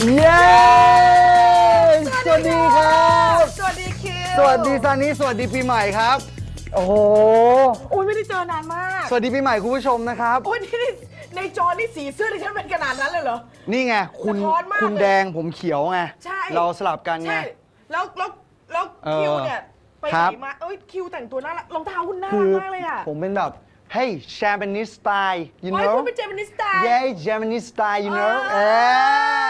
เย้สวัสดีครับ สวัสดีคิวสวัสดีซานิสวัสดีปีใหม่ครับ โอ้โหโอ้ยไม่ได้เจอนานมากสวัสดีปีใหม่คุณผู้ชมนะครับโอ้ยนี่นี่ในจอนี่สีเสื้อที่ฉันเป็นขนาดนั้นเลยเหรอ นี่ไงคุณสะท้อนมากคุณเลยแดงผมเขียวไง ใช่ เราสลับกันไง ใช่ แล้วแล้วแล้วเออคิวเนี่ย ไปคไหรันบมาเอ้ยคิวแต่งตัวน่ารักรองเท้าคุณน่าคืรักอมากเลยอะ ผมเป็นแบบ hey Japanese style you ไว้ know คุณเป็นเจมินิสไตล์ yeah Japanese style you know เอ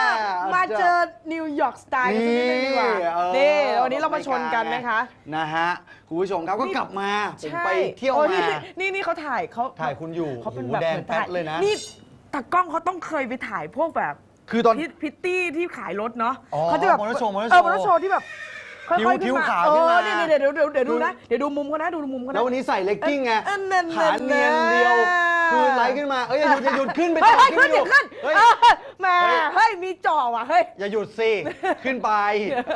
อ มาเจอนิวยอร์กสไตล์กันสักนิดนึงดีกว่า เออนี่วันนี้เรามาชนกันนะคะ นะฮะ คุณผู้ชมครับก็กลับมาผมใช่ไปเที่ยวโอ้มา นี่นี่นี่เขาถ่ายเขาถ่ายคุณอยู่เขาเป็นโอ้โหแบบแดงหมือนแป๊ดถ่าเลยนะ นี่ตากล้องเขาต้องเคยไปถ่ายพวกแบบคือตอน พิพิตตี้ที่ขายรถเนาะอ๋อเขาจะแบบมอเตอร์โชว์มอเตอร์เออโชว์มอเตอร์โชว์ที่แบบ ค่อยผิวๆขึ้นผิวมาขาวเอขึ้นอมานี่นี่เดี๋ยวเดี๋ยวเดี๋ยวดูนะคือเดี๋ยวดูมุมเขานะ ดูมุมเขานะแล้ววันนี้ใส่เลกกิ้งไงเออเนั่นขาเนียนเดียว คือไลค์ขึ้นมา เอ้ยอย่าหยุดอย่าหยุดขึ้นไปเฮ้ยต่อเฮ้ยขึ้นไม่หเดี๋ยุยวดขึ้นเฮ้ย เออแหมเฮ้ยมีจ่อว่ะเฮ้ย อย่าหยุดสิ ขึ้นไป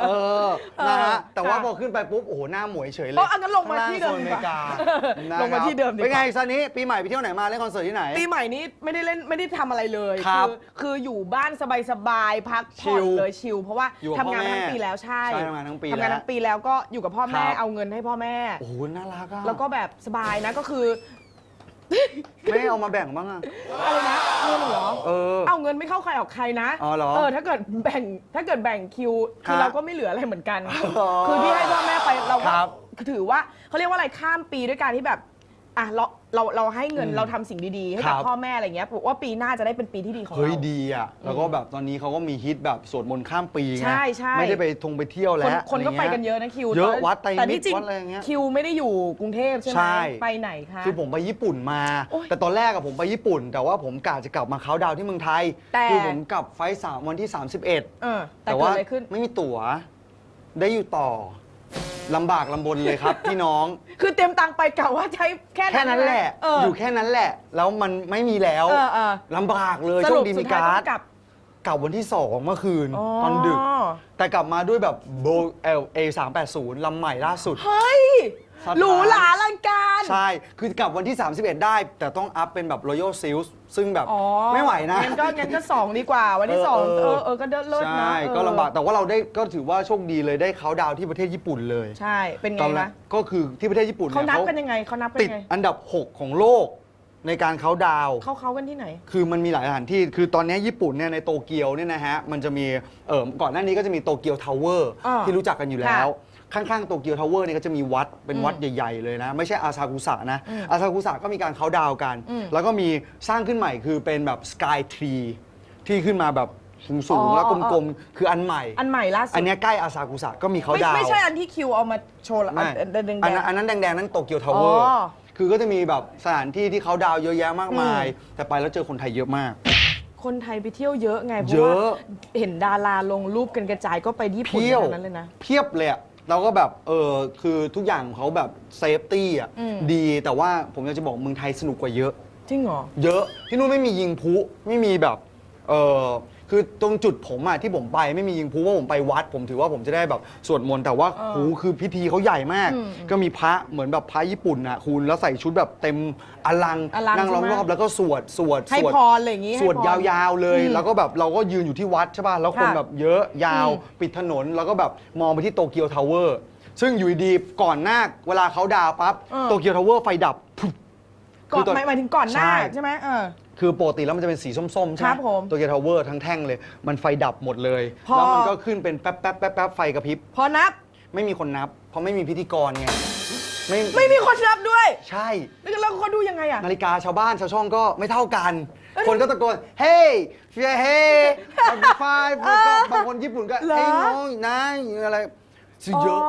เออ นะฮะ แต่ว่าค่ะพอขึ้นไปปุ๊บ โอ้โห หน้าหมวยเฉยเลยอ๋ออันนั้นลงมาที่เดิมข้งดีล่างกโซว่านอเมริกาลงมาที่เดิมดีกว่า เป็นไงซันนี้ ปีใหม่ไปเที่ยวไหนมา เล่นคอนเสิร์ตที่ไหน ปีใหม่นี้ไม่ได้เล่นไม่ได้ทำอะไรเลยครับคืออยู่บ้านสบายๆพักชิผ่อนลเลยชิลเพราะว่าอยู่กับทำงานพ่อมาแม่ทั้งปีแล้วใช่ใช่ทำงานทั้งปีทำงานแล้วทั้งปีแล้วก็อยู่กับพ่อแม่ครับ เอาเงินให้พ่อแม่ โอ้โห น่ารักอะ แล้วก็แบบสบายนะก็คือ ไม่เอามาแบ่งบ้างอะอะไรนะเงินเหรอ เออ เอาเงินไม่เข้าใครออกใครนะอ๋อเหรอเออถ้าเกิดแบ่งถ้าเกิดแบ่งคิวคือครับเราก็ไม่เหลืออะไรเหมือนกัน อ๋อคือที่ให้พ่อแม่ไปเราคก็รับถือว่าเขาเรียกว่าอะไรข้ามปีด้วยการที่แบบอะเรา เราเราให้เงินอืมเราทำสิ่งดีๆ ให้ครักับบพ่อแม่อะไรเงี้ยบอกว่าปีหน้าจะได้เป็นปีที่ดีของเฮ้ยเรา ดีอะ แล้วก็แบบตอนนี้เขาก็มีฮิตแบบสวดมนต์ข้ามปีไงใช่ใช่ ไม่ได้ไปทงไปเที่ยวคนแล้วคนก็รไปงี้กันเยอะนะคิวเยอะแต่วัดไตรแต่มิที่ตรจริงวัดอะไรอย่างเงี้ย คิวไม่ได้อยู่กรุงเทพใช่ไหมใช่ ไปไหนคะ คือผมไปญี่ปุ่นมา โอ๊ยแต่ตอนแรกอะผมไปญี่ปุ่น แต่ว่าผมกะจะกลับมาเขาน์ดาวน์ที่เมืองไทย แต่ คือผมกลับไฟล์สามวันที่ 31 เออแต่แต่เกิดว่าอะไรขึ้น ไม่มีตั๋ว ได้อยู่ต่อ ลำบากลำบนเลยครับ พี่น้อง คือเต็มตังค์ไปกะว่าใช้แค่แค่นั้นแหละ เออออยู่แค่นั้นแหละ แล้วมันไม่มีแล้วเออเออลำบากเลยสโชรุคปดีสุมีดท้ายการ์ต้ดองกลับ กลับวันที่2เมื่อคืนอ๋อตอนดึก แต่กลับมาด้วยแบบโบเอลเอสามแปดศูนย์ลำใหม่ล่าสุด เฮ้ย สถานหรูหราอลังการ ใช่ คือกลับวันที่ 31 ได้ แต่ต้องอัพเป็นแบบ Royal Seals ซึ่งแบบอ๋อไม่ไหวนะ งั้นก็งั้นก็สองดีกว่า วันที่เออสองเอเออ อเออก็เดินเลิศนะใช่ เออก็ลำบาก แต่ว่าเราได้ก็ถือว่าโชคดีเลยได้เขาน์ดาวน์ที่ประเทศญี่ปุ่นเลยใช่ เป็นไงตอนแรนะกก็คือที่ประเทศญี่ปุ่นเขาเนี่ยนับเขากันยังไงเขานับกันติดยังไงอันดับ 6 ของโลกในการเขาน์ดาวน์ เขาเขากันที่ไหน คือมันมีหลายสถานที่ คือตอนนี้ญี่ปุ่นเนี่ยในโตเกียวเนี่ยนะฮะ มันจะมี เออก่อนหน้านี้ก็จะมีโตเกียวทาวเวอร์อ่าที่รู้จักกันอยู่แล้ว ข้างๆโตเกียวทาวเวอร์เนี่ยก็จะมีวัดเป็นวัดใหญ่ๆเลยนะ ไม่ใช่อาซากุสะนะอืมอาซากุสะก็มีการเขาน์ดาวน์กันอืมแล้วก็มีสร้างขึ้นใหม่คือเป็นแบบสกายทรีที่ขึ้นมาแบบสูอ๋งอๆแล้วอ๋อกลมๆ คืออันใหม่ อันใหม่ล่าสุด อันเนี้ยใกล้อาซากุสะก็มีเขาน์ไม่ดาวน์ไม่ใช่อันที่คิวเอามาโชว์ละไม่อันแดงๆอันนั้นอันนั้นแดงๆ นั้นโตเกียวทาวเวอร์อ๋อคือก็จะมีแบบสถานที่ที่เขาดาวน์เยอะแยะมากมายอืมแต่ไปแล้วเจอคนไทยเยอะมาก คนไทยไปเที่ยวเยอะไง เพเยราะอะว่าเห็นดาราลงรูปกันกระจายก็ไปญี่ปุ่นเพี้ยวทั้งนั้นเลยนะ เพียบเลยอะ เราก็แบบเออคือทุกอย่างของเขาแบบเซฟตี้อะอืม ดีแต่ว่าผมอยากจะบอกเมืองไทยสนุกกว่าเยอะ จริงเหรอ เยอะที่นู่นไม่มียิงพลุไม่มีแบบเออ คือตรงจุดผมอะที่ผมไปไม่มียิงพลุว่าผมไปวัด ผมถือว่าผมจะได้แบบสวดมนต์แต่ว่าเออโหคือพิธีเขาใหญ่มาก อืมก็มีพระเหมือนแบบพระญี่ปุ่นอะคุณแล้วใส่ชุดแบบเต็มอลังอลังนั่งล้อมใช่ไหม รอบแล้วก็สวดสวดให้สวด พรอะไรอย่างงี้สวดให้พร ยาวๆเลย อืมแล้วก็แบบเราก็ยืนอยู่ที่วัดใช่ป่ะ แล้วคนค่ะแบบเยอะยาว อืมปิดถนน แล้วก็แบบมองไปที่โตเกียวทาวเวอร์ ซึ่งอยู่ดีๆก่อนหน้าเวลาเขาดาวน์ปั๊บโตเกียวทาวเวอร์ไฟดับ ก่อนคือตอนหมายหมายถึงก่อนหน้าใช่ ใช่ไหมเออ คือปกติแล้วมันจะเป็นสีส้มๆ ใช่ไหคมรับผมตัวเกียร์ทาวเวอร์ทั้งแท่งเลย มันไฟดับหมดเลย พอ แล้วมันก็ขึ้นเป็นแป๊บแป๊บแป๊บแป๊บไฟกระพริบ พอนับ ไม่มีคนนับ เพราะไม่มีพิธีกรไง ไม่ไม่มีคนนับด้วยใช่ แล้วแล้วเขาดูยังไงอะ นาฬิกาชาวบ้านชาวช่องก็ไม่เท่ากัน คนก็ตะโกน เฮ้ยเฟียเฮ้ไฟบางคนญี่ปุ่นก็ เหรอ เฮ้ยน้องนายอะไรคือเยอะ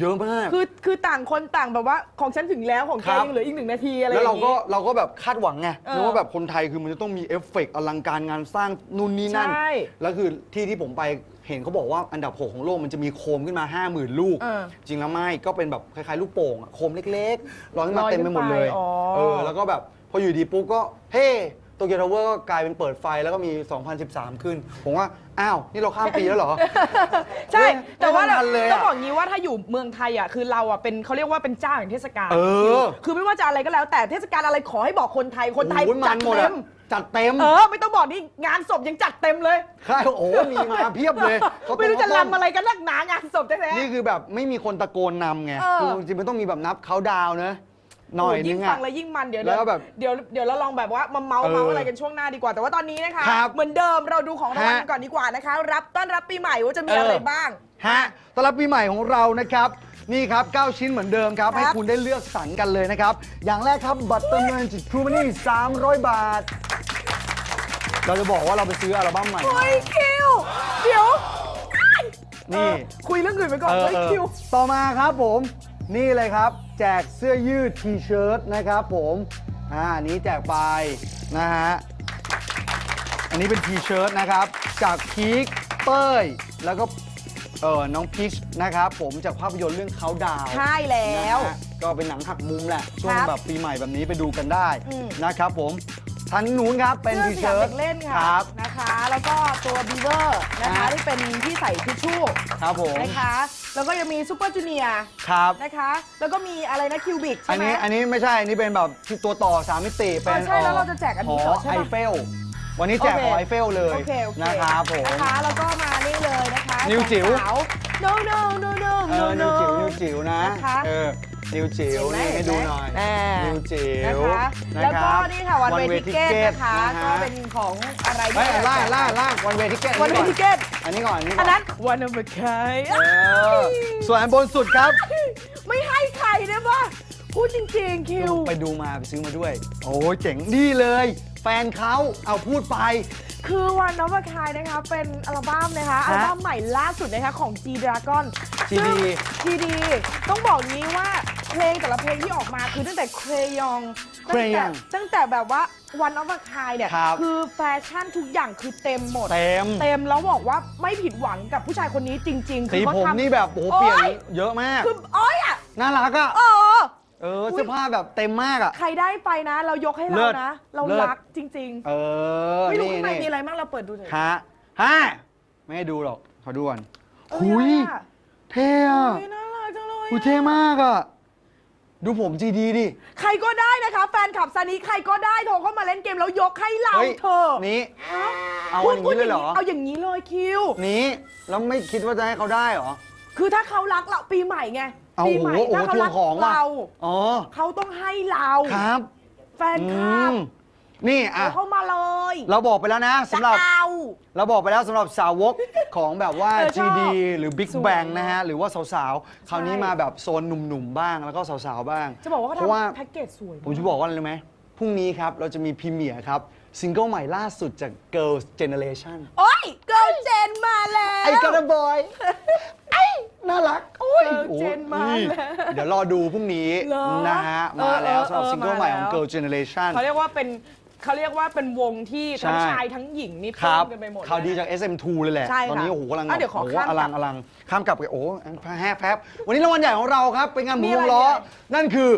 เยอะมาก คือคือต่างคนต่างแบบว่าของฉันถึงแล้วของแกครับ ยังเหลืออีกหนึ่งนาทีอะไรอแล้วย่างเรางี้ ก็เราก็แบบคาดหวังไงเออนึกว่าแบบคนไทยคือมันจะต้องมีเอฟเฟกต์อลังการงานสร้างนู่นนี่นั่น ใช่แล้วคือที่ที่ผมไปเห็นเขาบอกว่าอันดับ 6 ของโลกมันจะมีโคมขึ้นมา 50,000 ลูก เออจริงแล้วไม่ก็เป็นแบบคล้ายๆ ลูกโป่งอะโคมเล็กๆลอยขึ้นมาลอยเต็มไปหมดเลยขึ้นไปอ๋อ เออ แล้วก็แบบพออยู่ดีปุ๊บก็เฮ้โตโตเกียวทาวเวอร์ก็กลายเป็นเปิดไฟแล้วก็มี 2013 ขึ้น ผมว่า อ้าว นี่เราข้ามปีแล้วเหรอ ใช่เฮ้ยแต่ว่าไม่ทันเลยต้องอะบอกงี้ว่าถ้าอยู่เมืองไทยอะคือเราอะเป็นเขาเรียกว่าเป็นเจ้าแห่งเทศกาลเออ คือไม่ว่าจะอะไรก็แล้วแต่เทศกาลอะไรขอให้บอกคนไทยคนไทยโอ้ยมัจันดหมดเต็อะมจัดเต็มเออไม่ต้องบอกนี่งานศพยังจัดเต็มเลยใช่โอ้โหมีมาเพียบเลยเขาไม่รู้จะเขาต้มรำอะไรกันนักหนางานศพแท้ๆ นี่คือแบบไม่มีคนตะโกนนำไงเออ คือจริงๆมันต้องมีแบบนับเขาดาวน์นะ หน่อยโยิ่นึงงฟัอะ งแล้วยิ่งมันเดี๋ยวแล้วก็แบบเดี๋ยวเดี๋ยวเราลองแบบว่ามาเมาส์เออเมาส์อะไรกันช่วงหน้าดีกว่า แต่ว่าตอนนี้นะคะ ครับเหมือนเดิมเราดูของรางวัลฮะกันก่อนดีกว่านะคะ รับต้อนรับปีใหม่ว่าจะมีเอออ อะไรบ้าง ฮะต้อนรับปีใหม่ของเรานะครับ นี่ครับ 9 ชิ้นเหมือนเดิมครับ ครับ ให้คุณได้เลือกสรรกันเลยนะครับ อย่างแรกครับบัตรเติมเงินจิตพรูมันนี่300 บาท เราจะบอกว่าเราไปซื้ออัลบั้มใหม่ เฮ้ยคิวเดี๋ยวนี่ เออคุยเรื่องอื่นไปก่อนเออเฮ้ยเออคิว ต่อมาครับผม นี่เลยครับ แจกเสื้อยืดทีเชิ้ตนะครับผมอ่าอันนี้แจกไปนะฮะ อันนี้เป็นทีเชิ้ตนะครับ จากพีคเต้ย แล้วก็เออน้องพีชนะครับผมจากภาพยนตร์เรื่องเขาดาวใช่แล้ว นะฮะก็เป็นหนังหักมุมแหละ ช่วงครับแบบปีใหม่แบบนี้ไปดูกันได้อืม นะครับผมทันนู้นครับเป็นเสื้อทีสยามเชิ้ตเด็กเล่นคค่ะรับ นะคะ แล้วก็ตัวบีเวอร์นะคะฮะที่เป็นที่ใส่ทิชชู่ครับผม นะคะ แล้วก็ยังมีซูเปอร์จูเนียร์ครับ นะคะ แล้วก็มีอะไรนะคิวบิกอัใช่นไหม นี้อันนี้ไม่ใช่ อันนี้เป็นแบบที่ตัวต่อสามมิติ เป็นเออใช่แล้วเราจะแจกอันนี้หเหรออใช่ไอปะเฟล วันนี้แจกโอเค หอไอเฟลเลยโอเคโอเคนะครับผม นะคะ แล้วก็มานี่เลยนะคะนิ้วจิ๋ว สาว no no no no เอ no อ no นิวจิ๋วนิวจิ๋วนะ นะคะเออ นิวจิ๋วเห็นไหมนี่ให้ดูหน่อย เห็นไหมนิวจิ๋นะวคะนะแล้วคก็รับนี่ค่ะวันเว One Way ทิเก็ต Ticket นะคะนะฮะก็เป็นของอะไรเฮ้ยที่ล่างล่างล่างวันเวทิเก็ตวันเวทิเก็ตอั นนี้ก่อนอันนี้ก่อัอนนนั้น วันอเมริกาเออส่วนอันบนสุดครับ ไม่ให้ใครได้ปะพูดจริงๆ คิว ไปดูมาไปซื้อมาด้วย โอ้ยเจ๋งดีเลย แฟนเขาเอาพูดไป คือวันนอร์คายนะคะ เป็นอัลบั้มนะคะ อัลบั้มใหม่ล่าสุดนะคะ ของ G Dragon GD GD ต้องบอกงี้ว่า เพลงแต่ละเพลงที่ออกมาคือตั้งแต่เครยองตั้งแต่ Crayon ตั้งแต่แบบว่าวันนอร์คายเนี่ยครับอแฟชั่นทุกอย่างคือเต็มหมด เต็ม เต็มแล้วบอกว่าไม่ผิดหวังกับผู้ชายคนนี้จริง ๆ คืสีอเขาผมทำนี่แบบโอ้โหเปลี่ยนโอ๊ยเยอะมาก คืออ้อยอะน่ารักอะเออ เออเสื้อผ้าแบบเต็มมากอะ ใครได้ไปนะ เรายกให้เลิเราศนะเราเลิศ รักจริง เออๆ ไม่รู้นี่ข้างในนี่มีอะไรบ้างเราเปิดดูหน่อยฮะฮะไม่ให้ดูหรอกขอดูก่อนเอ้หุยอะไรอะเท่อะเฮ้ยน่ารักจังเลยหุยอะเท่มากอะ ดูผมจีดีดิ ใครก็ได้นะคะ แฟนคลับซานีใครก็ได้โทรเข้ามาเล่นเกมแล้วยกให้เราเฮ้ยเธอะนี้ ฮะเอาพูอดย่างพูดนี้เลยเหรอ เอาอย่างนี้เลยคิว นี้แล้วไม่คิดว่าจะให้เขาได้เหรอ คือถ้าเขารักเราปีใหม่ไงเอาปีโอ้ใหโหม่โอ้ถ้าโหเขาทวรังกของว่ะเรา อ๋อ เขาต้องให้เรา ครับ แฟนคลับ อืม นี่อะเอาเข้ามาเลยเราบอกไปแล้วนะจะสำหรับเอา เราบอกไปแล้วสำหรับสาวกของแบบว่า เออชอบ GD หรือ Big สวย Bang นะฮะ หรือว่าสาวๆ คราวนี้ใช่มาแบบโซนหนุ่มๆ บ้างแล้วก็สาวๆ บ้าง จะบอกว่าเขาเพราะว่า ทำแพ็กเกจสวยผมจะบอกว่าอะไรรู้ไหมพรุ่งนี้ครับ เราจะมีพรีเมียร์ครับ ซิงเกิลใหม่ล่าสุดจาก Girls Generation โอ้ยเกิร์ลเจนมาแล้ว ไอ้กระบอยไอ้น่ารักโอ้ย Girl โอ้ Gen มานี่แล้วเดี๋ยวรอดูพรุ่งนี้เหรอนะฮะ มาแล้วสำหรับเออเออซิงเกิลใหม่ของ มาแล้ว Girls Generation เขาเรียกว่าเป็น เขาเรียกว่าเป็นวงที่ทั้งใช่ ชายทั้งหญิงนี่ครัเพิ่บมกันไปหมดข่าวดีเลยจาก SM2 เลยแหละ ใช่ค่ะตอนนี้โอ้โหกำลังอะเดี๋ยวขอโโหข้ามอกลัลับงอลังข้ามกลับไปโอ้แฮปแฮปวันนี้รางวัลใหญ่ของเราครับ เป็นงานหมุนมีวอะไรงล้อมีอะไรนั่นคือ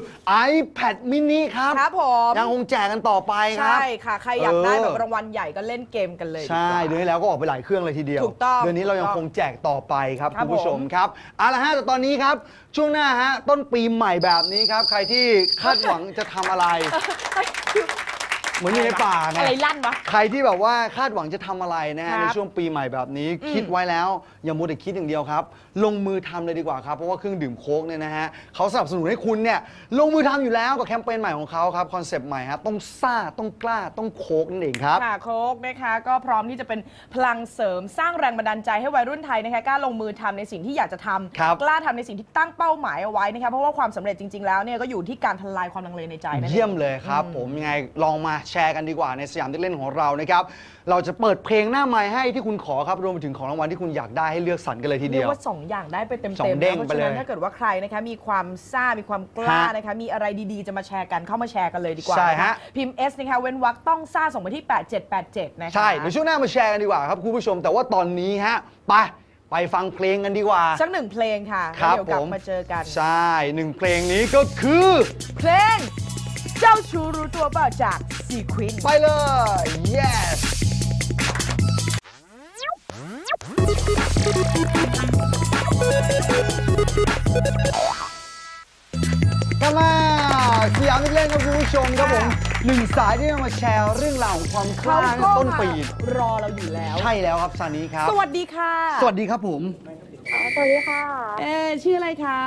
iPad mini ครับครับผมยังคงแจกกันต่อไปครับ ใช่ค่ะ ใครอยากได้เออ แบบรางวัลใหญ่ก็เล่นเกมกันเลยใช่ดีกว่า เดือนที่แล้วก็ออกไปหลายเครื่องเลยทีเดียว ถูกต้องเดือนนี้เรายังถูกคต้องงแจกต่อไปครับครับคุณผู้ชมผมครับเอาละฮะแต่ตอนนี้ครับ ช่วงหน้าฮะต้นปีใหม่แบบนี้ครับ ใครที่คาดหวังจะทำอะไร เหมือนอยู่ในป่าไงอะไรลั่นวะ ใครที่แบบว่าคาดหวังจะทำอะไรนะฮะครับในช่วงปีใหม่แบบนี้ อืมคิดไว้แล้ว อย่ามัวแต่คิดอย่างเดียวครับ ลงมือทำเลยดีกว่าครับเพราะว่าเครื่องดื่มโค้กเนี่ยนะฮะเขาสนับสนุนให้คุณเนี่ยลงมือทำอยู่แล้วกับแคมเปญใหม่ของเขาครับคอนเซปต์ใหม่ฮะต้องซ่าต้องกล้าต้องโค้กนั่นเองครับ ค่ะโค้กนะคะก็พร้อมที่จะเป็นพลังเสริมสร้างแรงบันดาลใจให้วัยรุ่นไทยนะคะกล้าลงมือทำในสิ่งที่อยากจะทำครับกล้าทำในสิ่งที่ตั้งเป้าหมายเอาไว้นะคะเพราะว่าความสำเร็จจริงๆแล้วเนี่ยก็อยู่ที่การทลายความลังเลในใจนั่นอง เยี่ยมเลยครับ ผมยังไงลองมาแชร์กันดีกว่าในสยามเด็กเล่นของเรานะครับเราจะเปิดเพลงหน้าไม้ให้ที่คุณขอครับรวมไปถึงของรางวัลที่คุณอยากได้ให้เลือกสรรกันเลยทีเรีเดียยว กว่า 2 อย่างได้ไปเต็มๆสองเด้งนะเพไปราะฉะนั้นเลยถ้าเกิดว่าใครนะคะมีความซ่า มีความกล้าฮะนะคะ มีอะไรดีๆ จะมาแชร์กันเข้ามาแชร์กันเลยดีกว่าใช่นคฮะพิมพ์ S นะคะเว้นวรรคต้องซ่าส่งมาที่ 8787 นะคะ ใช่เดี๋ยวช่วงหน้ามาแชร์กันดีกว่าครับคุณผู้ชม แต่ว่าตอนนี้ฮะไปไปฟังเพลงกันดีกว่าสักหนึ่งเพลงค่ะครับแล้วเดี๋ยวกลัผบมมาเจอกัน ใช่หนึ่งเพลงนี้ก็คือ เพลงเจ้าชู้รู้ตัวเปล่าจากซีควินไปเลย yes กลับมาสยามนิเล่นครับคุณผู้ชมครับผมหนึ่งสายที่จะมาแชร์เรื่องราวของความคเขาลั่งก็ต้นมาปีรอเราอยู่แล้ว ใช่แล้วครับซานีครับ สวัสดีค่ะ สวัสดีครับผมอ๋อสวัสดีค่ะ เอ๊ะชื่ออะไรคะ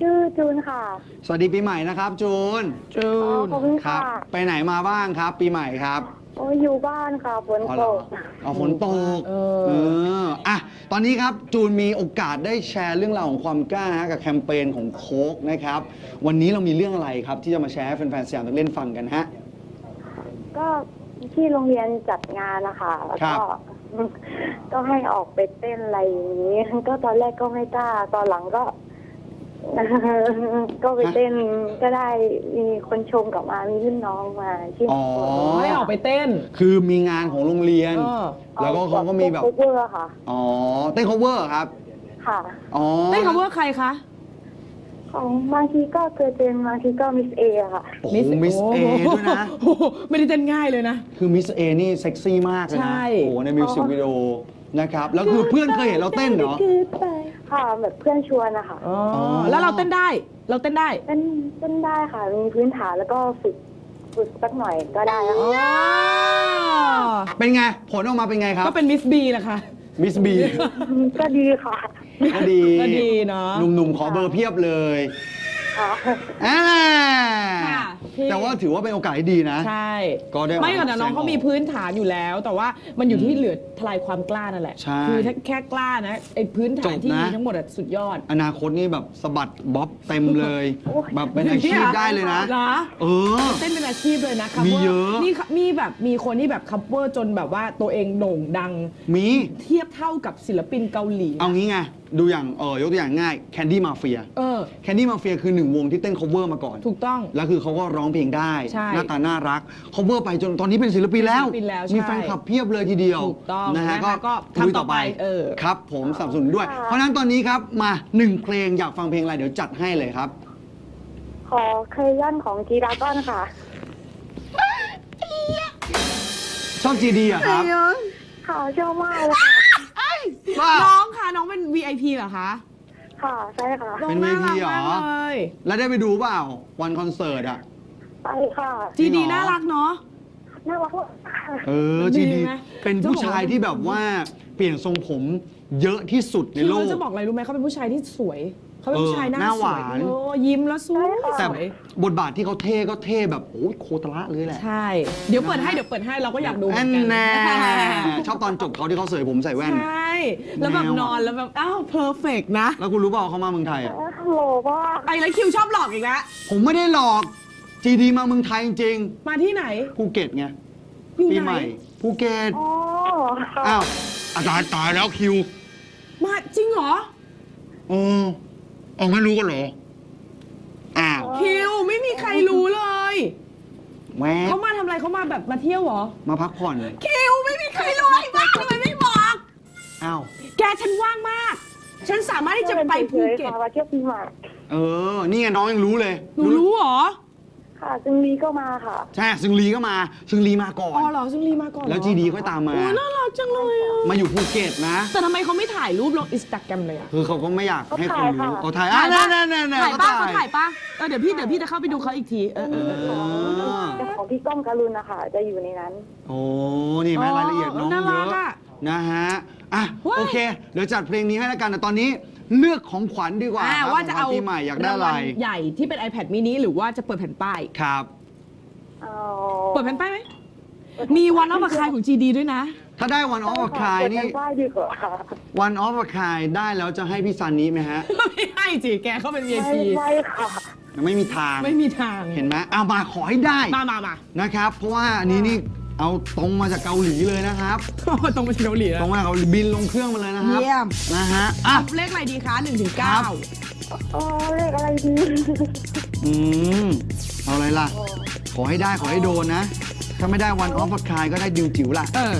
ชื่อจูนค่ะสวัสดีปีใหม่นะครับ จูนจูอ๋อนขอบคุณครัค่ะ บ ไปไหนมาบ้างครับ ปีใหม่ครับโอ้ยอยู่บ้านค่ะฝนอ๋อตเหรอกอ๋อฝนตกเอเออออะตอนนี้ครับจูนมีโอกาสได้แชร์เรื่องราวของความกล้าฮะกับแคมเปญของโค้กนะครับ วันนี้เรามีเรื่องอะไรครับ ที่จะมาแชร์ให้แฟนๆสยามนักเล่นฟังกันฮะ ก็ที่โรงเรียนจัดงานนะคะแล้วครัก็ บ ก็ให้ออกไปเต้นอะไรอย่างนี้ ก็ตอนแรกก็ไม่กล้า ตอนหลังก็ ก็ไปเต้นก็ได้มีคนชมกลับมามีรุ่นน้องมาชื่นอ๋อชมให้ออกไปเต้น คือมีงานของโรงเรียน เออ แล้วก็เขาก็มีแบบโคเวอร์ค่ะ อ๋อ เต้น cover ครับ ค่ะ อ๋อเต้น cover ใครคะ ของบางทีก็เคยเป็นบางทีก็มิสเอค่ะ โอ้โหมิสเอด้วยนะ โอ้โหไม่ได้เต้นง่ายเลยนะ คือมิสเอนี่เซ็กซี่มากเลยใช่ นะ โอ้โหในมิวสิกวิดีโอนะครับ แล้วคือเพื่อนเคยเห็นเราเต้นเหรอ ค่ะแบบเพื่อนชวนนะคะอ๋อแล้วเราเต้นได้ เราเต้นได้เต้นเต้นได้ค่ะ มีพื้นฐานแล้วก็ฝึกฝึกสักหน่อยก็ได้แล้วอ๋อเป็นไง ผลออกมาเป็นไงครับก็เป็นมิสบีแหละค่ะมิสบีก็ดีค่ะก็ดีก็ดีเนาะหนุ่มๆขอเบอร์เพียบเลยค่ะ อ่าค่ะพี่แต่ว่าถือว่าเป็นโอกาสที่ดีนะ ใช่ก็ได้ไม่ก่อนนะน้องแสดงออกเขามีพื้นฐานอยู่แล้ว แต่ว่ามันอยู่ที่เหลือทลายความกล้านั่นแหละ ใช่คือถ้าแค่กล้านะไอ้พื้นฐานที่จบนะมีทั้งหมดอะสุดยอด อนาคตนี่แบบสะบัดบ๊อบเต็มเลยโอ้ยแบบเป็นอาชีพได้เลยนะ เหรอ เออ เต้นเป็นอาชีพเลยนะมี cover เยอะ นี่มีแบบมีคนที่แบบคัพเวอร์จนแบบว่าตัวเองโด่งดัง มี เทียบเท่ากับศิลปินเกาหลีเอางี้ไง ดูอย่างเออยกตัวอย่างง่าย Candy Mafia เออ Candy Mafia คือหนึ่งวงที่เต้น cover มาก่อน ถูกต้อง แล้วคือเขาก็ร้องเพลงได้ ใช่หน้าตาน่ารัก cover ไปจนตอนนี้เป็นศิลปินแล้ว ศิลปินแล้วใช่มีแฟนคลับเพียบเลยทีเดียวถูกต้องนะฮะนะคะก็ก็ทำลุยต่อไปเออ ครับผมสนับสนุนด้วย เพราะฉะนั้นตอนนี้ครับมาหนึ่งเพลงอยากฟังเพลงอะไรเดี๋ยวจัดให้เลยครับ ขอเคยย่อนของจีดาก้อนค่ะ ชอบ GD อะครับ ค่ะชอบมากเลยค่ะว่าน้องค่ะ น้องเป็น VIP เหรอคะค่ะใช่ค่ะ น้องเป็นน่ารัก VIP เหรอมากเลยแล้วได้ไปดูเปล่าวันคอนเสิร์ตอะไปค่ะจริจีงเหรอดีน่ารักเนาะ น่ารักมากค่ะเออดี GD ไหมเป็นผู้ชายที่แบบว่าเปลี่ยนทรงผมเยอะที่สุดในคือโลกเราจะบอกอะไรรู้ไหมเขาเป็นผู้ชายที่สวย เขาเป็นผู้ชายหน้าเออหน้าสหววายนโอ้ยิ้มแล้วสวยสแต่วยบทบาทที่เขาเท่ก็เท่แบบโอ้ยโคตรละเลยแหละ ใช่ เดี๋ยวเปิดให้เดี๋ยวเปิดให้เราก็อยากดูเหมือัอนนกันแน่ชอบตอนจบเขาที่เขาเสยผมใส่แว่น ใช่ แล้วแบบแนวอะนอนแล้วแบบ อ้าวเพอร์เฟกนะ แล้วคุณรู้เปล่าเขามาเมืองไทยอะฮัลโหลว่าไอ้แล้วคิวชอบหลอกอีกแล้วผมไม่ได้หลอก GD มาเมืองไทยจริงมาที่ไหนๆภูเก็ตไงอยู่ปีไหใหนม่ภูเก็ตอ๋อค่ะอ้าวอาจารย์ตายแล้วคิว มาจริงเหรอเออ เอาไม่รู้กันเหรอ อ้าวคิวไม่มีใครรู้เลยแม่เขามาทำอะไรเขามาแบบมาเที่ยวเหรอ มาพักผ่อนคิวไม่มีใครรู้ไอ้บ้าทำไมไม่บอก อ้าว แกฉันว่างมาก ฉันสามารถที่จะไปภูเก็ตค่ะมาเที่ยวปีใหม่ เออ นี่ไงน้องยังรู้เลย หนูรู้เหรอ ค่ะจึงลีก็มาค่ะ ใช่ซึงลีก็มาซึงลีมาก่อน อ๋อเหรอซึ่งรีมาก่อนเหรอแล้ว GD ค่อยตามมา โอ้ยน่ารักจังเลยอะมาอยู่ภูเก็ตนะ แต่ทำไมเขาไม่ถ่ายรูปลงอินสตาแกรมเลยอะคือเขาก็ไม่อยากให้คนรู้เขาเขาถ่าถ่ายยอะค่ะนั่นนั่นนั่นถ่ายป้าเขาถ่ายป้าเออเดี๋ยวพี่เดี๋ยวพี่จะเข้าไปดูเขาอีกทีเออเออเออเออแต่ของพี่ก้องการุณนะคะจะอยู่ในนั้น โอ้นี่ไหมอ๋อรายละเอียดน้องน่าเยรักอะ อะนะฮะ อะเว้ยโอเค เดี๋ยวจัดเพลงนี้ให้แล้วกันแต่ตอนนี้ เลือกของขวัญดีกว่าอ่าครับว่าจะขงขเอาญปีใหม่อยากได้อะไรงวัลใหญ่ที่เป็น iPad mini หรือว่าจะเปิดแผ่นป้ายครับอ๋อเปิดแผ่นป้ายไหมมีวันรับประคายของ GD ด้วยนะ ถ้าได้วันออฟคายเปิดนี่แผ่ป้ายดีกว่าค่ะวันออฟคายได้แล้วจะให้พี่ซันนี้ไหมฮะ ไม่ให้จีแกเขาเป็นไม่ VIP ไม่ค่ะไม่มีทางไม่มีทางเห็นไหมเอามาขอให้ได้มามามานะครับ เพราะว่าอันนี้นี่ เอาตรงมาจากเกาหลีเลยนะครับ ตรงไปที่เกาหลีตแล้รงวมาจากเกาหลีบินลงเครื่องมาเลยนะครับเยี่ยม นะฮะอะ เลขอะไรดีคะ1ถึงครับ9อ๋อเลขอะไรดีอืมเอาอะไรล่ะ ขอให้ได้ขอให้โดนนะ ถ้าไม่ได้วันออฟคายก็ได้ดิวจิ๋วล่ะ เออ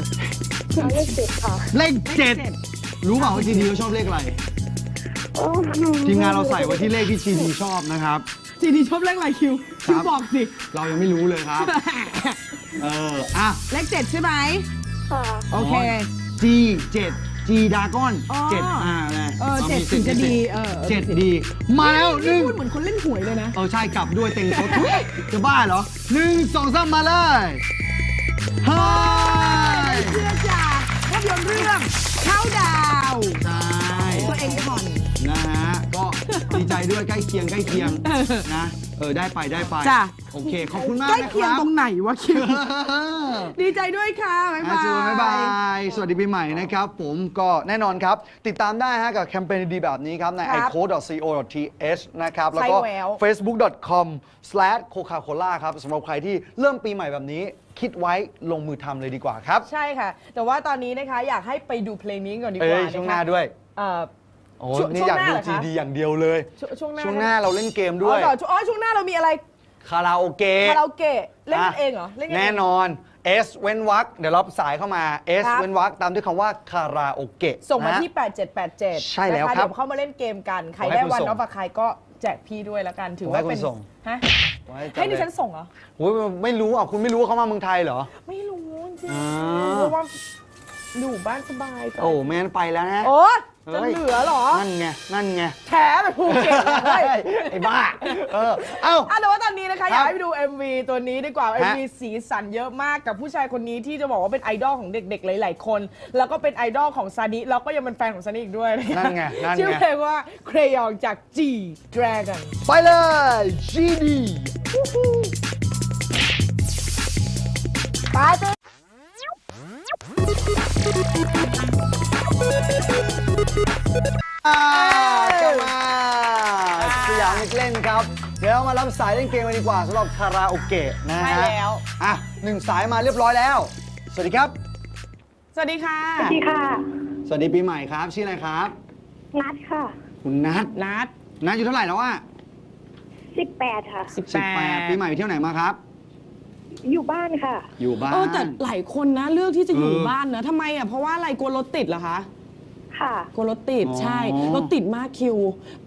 เอาเลขเจ็ดค่ะเลขเจ็ดรู้เปล่าว่าจีดีเขาชอบเลขอะไรโอ้ทีมงานเราใส่ไว้ที่เลขที่จีดีชอบนะครับจซีดีชอบเลขอะไรคิวครัคิวบบอกสิ เรายังไม่รู้เลยครับ เออ อะ เลขเจ็ดใช่ไหม ค่ะ โอเค G 7 G ดากอนอ๋อเจ็ดอ่านะเออราเจ็ดมีถึงจะดีจ็เออเออเจ็ดดี มาแล้วหนึ่งพูดเหมือนคนเล่นหวยเลยนะ เออ ใช่กลับด้วยเต็งโต๊ะทุยจะบ้าเหรอหนึ่งสองสามมาเลยเฮ้ย เชื่อ ล้เคียงใกล้เคียงนะเออได้ไปได้ไปจ้ะ โอเค ขอบคุณมากใกล้นะคเคียงรับตรงไหนวะคิวเออดีใจด้วยค่ะบ๊ายอาบายจูนบ๊ายบาย สวัสดีปีใหม่นะครับ ผมก็แน่นอนครับ ติดตามได้ฮะกับแคมเปญดีๆแบบนี้ครับ ใน ครับ icode.co.th นะครับ แล้วก็ใช่แล้ว facebook.com/coca-cola ครับสำหรับใครที่เริ่มปีใหม่แบบนี้ คิดไว้ลงมือทำเลยดีกว่าครับ ใช่ค่ะ แต่ว่าตอนนี้นะคะอยากให้ไปดูเพลงนี้ก่อนดีกเอ้ว่ายช่วงะคะหน้าด้วย เอ่อโอ้ช่วงนี่อยากช่วงหน้าดูเหรอคะ GD อย่างเดียวเลยช่วงช่วงหน้าช่วงหน้าเราเล่นเกมด้ด้ววยยอ๋อช่วงอ๋อช่วงหน้าเรามีอะไรคาราโอเกะคาราโอเกะเล่นกันเองเหรอเล่นกันเองแน่นอน S เว้นวรรคเดี๋ยวรับสายเข้ามา S ครับ เว้นวรรคตามด้วยคำว่าคาราโอเกะส่งมานะ ที่ 8787ใช่แล้วนะะครับเดี๋ยวเข้ามาเล่นเกมกัน ใครขอให้ได้คุณวันส่งออฟใครก็แจกพี่ด้วยแล้วกัน ถือขอให้ว่าเป็นคุณส่ง ฮะไว้จัดให้ดิเลยฉันส่งเหรอ โอ้ยไม่รู้อะคุณไม่รู้ว่าเขามาเมืองไทยเหรอ ไม่รู้จริงอ่า เพราะว่าอยู่บ้านสบายจ้ะโอ้แม่นไปแล้วนะ โอ้ จะเฮ้ยเหลือเหรอ นั่นไง นั่นไง แถไปภูเก็ตเลยไอ้บ้า เออ เอ้าอะแต่ว่าตอนนี้นะคะ อยากให้ไปดู MV ตัวนี้ดีกว่าฮะ MV สีสันเยอะมากกับผู้ชายคนนี้ที่จะบอกว่าเป็นไอดอลของเด็กๆ หลายๆ คน แล้วก็เป็นไอดอลของซานิแล้วก็ยังเป็นแฟนของซานิอีกด้วยะคะนั่นไง นั่นไง ชื่อเพลงว่าเครยองจาก G Dragon ไปเลย GD ไปไป อ่ากลับมาสยามเด็กเล่นครับ เดี๋ยวมารับสายเล่นเกมกันดีกว่าสำหรับคาราโอเกะนะฮะใช่แล้ว อะหนึ่งสายมาเรียบร้อยแล้ว สวัสดีครับ สวัสดีค่ะ สวัสดีค่ะ สวัสดีปีใหม่ครับ ชื่ออะไรครับ นัดค่ะ คุณนัทนัดนัทอยู่เท่าไหร่แล้วอะ18ค่ะ18ปีใหม่ไปเที่ยวไหนมาครับ อยู่บ้านค่ะ อยู่บ้าน เออแต่หลายคนนะเลือกที่จะอยู่เออ บ้านนะทำไมอะเพราะว่าอะไรกลัวรถติดเหรอคะ ค่ะ กลัวรถติดอ๋อใช่รถติดมากคิว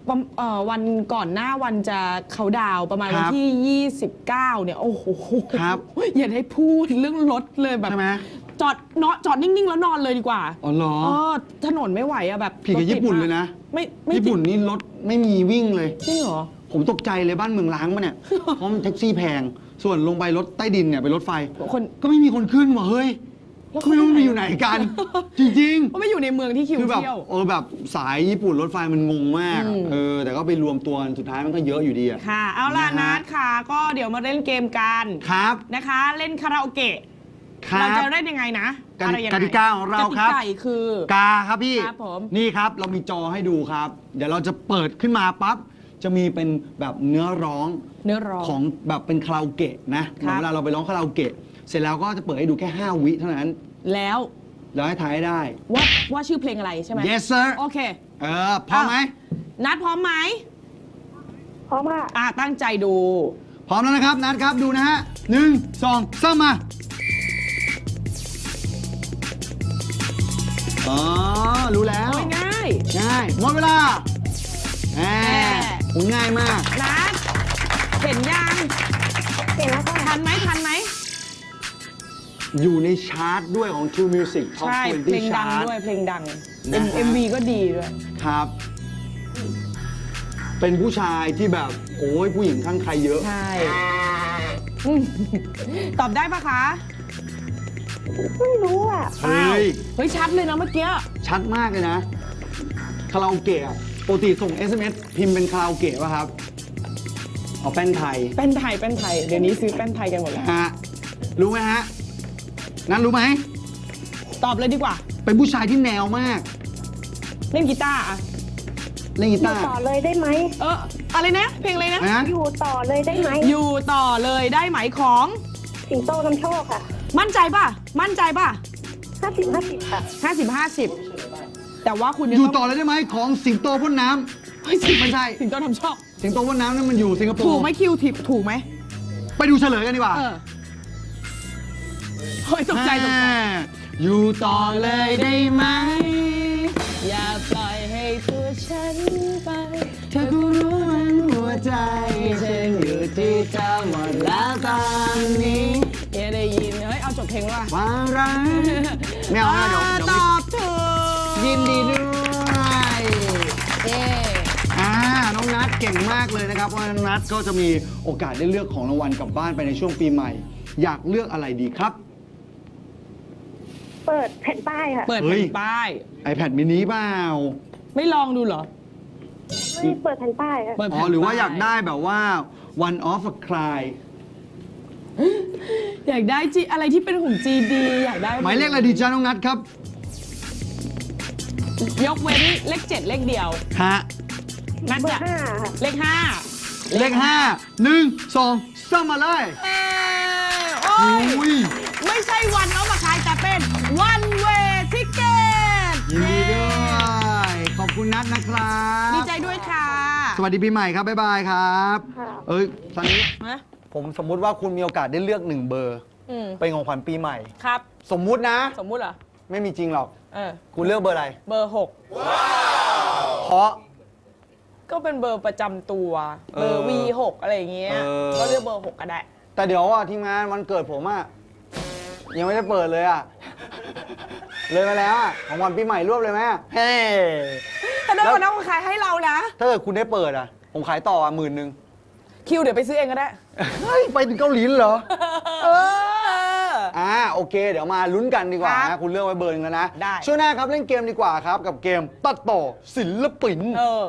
ประมเอ่อวันก่อนหน้าวันจะเขาดาวน์ประมาณครัวันบที่ 29 เนี่ย โอ้โหครับ อย่าได้พูดเรื่องรถเลยแบบ ใช่ไหมจอดเนาะจอดนิ่ง ๆ แล้วนอนเลยดีกว่าอ๋อเหรอ เออถนนไม่ไหวอะแบบผิดกับรถติญี่ปุ่นเลยนะไม่ไม่ญี่ปุ่นนี่รถไม่มีวิ่งเลย จริงเหรอ ผมตกใจเลยบ้านเมืองล้างมาเนี่ย เพราะมันแท็กซี่แพง ส่วนลงไปรถใต้ดินเนี่ยไปรถไฟ คน ก็ไม่มีคนขึ้นว่ะเฮ้ย แล้วก็ไม่รู้มันไปอยู่ไหนกัน จริงก็ไม่อยู่ในเมืองที่คิวคือแบบเที่ยว เออแบบสายญี่ปุ่นรถไฟมันงงมากอืมเออ แต่ก็ไปรวมตัวกันสุดท้ายมันก็เยอะอยู่ดีอะค่ะ เอาล่ะนะฮะนัดค่ะ ก็เดี๋ยวมาเล่นเกมกันครับนะคะ เล่นคาราโอเกะ ครัเราบ จะเล่นยังไงนะกติอะไรยังไงกติกาของเราครับ กติกาคือ กาครับพี่ ครับผม นี่ครับเรามีจอให้ดูครับ เดี๋ยวเราจะเปิดขึ้นมาปั๊บจะมีเป็นแบบเนื้อร้อง เนื้อร้อง ของแบบเป็นคาราโอเกะนะเหครัมือบนเวลาเราไปร้องคาราโอเกะ เสร็จแล้วก็จะเปิดให้ดูแค่ 5 วิเท่านั้น แล้วแล้วให้ทายให้ได้ ว่าว่าชื่อเพลงอะไรใช่ไหม yes sir โอเค เออพร้อมไหมนัดพร้อมไหมเพราะว่าอะตั้งใจดู พร้อมแล้วนะครับ นัดครับดูนะฮะหนึ่งสองสามมาอ๋อรู้แล้ว โอ้ยง่าย ง่ายหมดเวลาแหมแหมโอ้ง่ายมาก นัดเห็นยัง อยู่ในชาร์ตด้วยของ True Music Top ใช่20เพลงดัง Chart ด้วยเพลงดังนะเอ็มฮะเอ็มวีก็ดีด้วย ครับ เป็นผู้ชายที่แบบ โอ้ยผู้หญิงข้างใครเยอะ ใช่อืมตอบได้ปะคะไม่รู้อะ เฮ้ย เฮ้ย ชัดเลยนะเมื่อกี้ ชัดมากเลยนะคาราโอเกะอะปกติส่ง SMS พิมพ์เป็นคาราโอเกะป่ะครับเอาแป้นไทยแป้นไทยแป้นไทย เดี๋ยวนี้ซื้อแป้นไทยกันหมดแล้ว ฮะรู้ไหมฮะ นั้นรู้ไหม ตอบเลยดีกว่า เป็นผู้ชายที่แนวมาก เล่นกีตาร์อะเล่นกีอยู่ตาร์ต่อเลยได้ไหม เอออะไรนะ เพลงอะไรนะ นะอยู่ต่อเลยได้ไหมอยู่ต่อเลยได้ไหมของ สิงโตนำโชคค่ะมั่นใจป่ะ มั่นใจป่ะ50 50ค่ะ 50 50 แต่ว่าคุณจะอยู่ต้ต่องอเลยได้ไหมของสิงโตพ่นน้ำเฮ้ยสิไม่ใช่ ถึงต้องทำชอบ สิงโตพ่นน้ำนั่นมันอยู่สิงคโปร์ถูกไหมคิวทิปถูกไหม ไปดูเฉลยกันดีกว่า เออ เฮ้ยตกใจตกใจอ่าอยู่ต่อเลยได้ไหม อย่าปล่อยให้ตัวฉันไป เธอก็รู้มันหัวใจฉันอยู่ที่เธอหมดแล้วตอนนี้เอะได้ยิน เฮ้ย เอาจบเพลงว่ะว่ารักไม่เอานะเดี๋ยวเดี๋ยวตไม่อบถูกยินดีด้วยเย้อ่าน้องนัทเก่งมากเลยนะครับเพราะฉะนั้นนัทก็จะมีโอกาสได้เลือกของรางวัลกลับบ้านไปในช่วงปีใหม่ อยากเลือกอะไรดีครับ เปิดแผ่นป้ายค่ะ เปิดเฮ้แผ่ย นป้าย iPad mini เปล่าไม่ลองดูเหรอ ไม่เปิดแผ่นป้ายค่ะเปิดอ๋แผ่อนหรือว่าป้อยากได้แบบว่า one of a cry อยากได้จีอะไรที่เป็นของ GD อยากได้หมายเลขอะไรดีจ้าน้องนัทครับ ยกเว้นเลขเจ็ดเลขเดียว ฮะ นัดเบอจะร์ห้าค่ะเลขห้าเลขห้าหนึ่งสองสามมาเลยเอ้ยโอ้ย อุ้ย ไม่ใช่วันเอามาขายแต่เป็น one way ticket ยินดีด้วย ขอบคุณนัทนะครับ ดีใจด้วยค่ะสวัสดีปีใหม่ครับ บ๊ายบายครับค่ะเอ้ยตอนนี้ฮะผมสมมุติว่าคุณมีโอกาสได้เลือกหนึ่งเบอร์ อืมเป็นของขวัญปีใหม่ ครับ สมมุตินะ สมมุติเหรอ ไม่มีจริงหรอก เออ คุณเลือกเบอร์อะไร เบอร์หกเพราะ ก็เป็นเบอร์ประจำตัวเอเบออร์ V6 อะไรอย่างเงี้ยเออก็เลือกเบอร์หกก็ได้ แต่เดี๋ยวอะทีมงานวันเกิดผมอะ ยังไม่ได้เปิดเลยอะ เลยมาแล้วอะของวันปีใหม่รวบเลยไหมเฮ้แต่ได้แล้ววันนั้นมาขายให้เรานะ ถ้าเกิดคุณได้เปิดอะ ผมขายต่ออะหมื่นหนึ่งคิวเดี๋ยวไปซื้อเองก็ได้ เฮ้ย ไปถึงเกาหลีเลยเหรอ เออ อ่าโอเค เดี๋ยวมาลุ้นกันดีกว่าครันะบคุณเลือกไว้เบอร์หนึงแล้วนะ ได้ ช่วงหน้าครับเล่นเกมดีกว่าครับ กับเกมตัดต่อศิลปิน เออ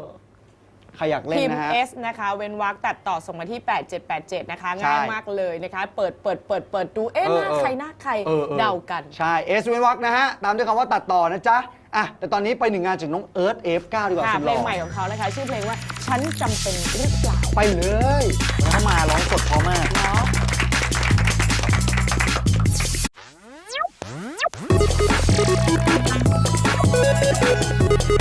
ใครอยากเล่นพิมพ์ นะฮะ S นะคะ เว้นวรรคตัดต่อส่งมาที่ 8787 นะคะ ใช่ง่ายมากเลยนะคะ เปิดเปิดเปิดเปิดดู เอ๊ะเอหอน้าเออใครหน้าใครออออ เดากัน ใช่เอสเวนวักนะฮะ ตามด้วยคำว่าตัดต่อนะจ๊ะ อะ แต่ตอนนี้ไปหนึ่งงานจากน้องเอิร์ธ F9 ดีกว่าค่ะสุดเพหลล่งใหม่อของเขานะคะ ชื่อเพลงว่าฉันจำเป็นหรือเปล่าไปเลยแล้วเขามาร้องสดเพราะมาก เนาะ Thank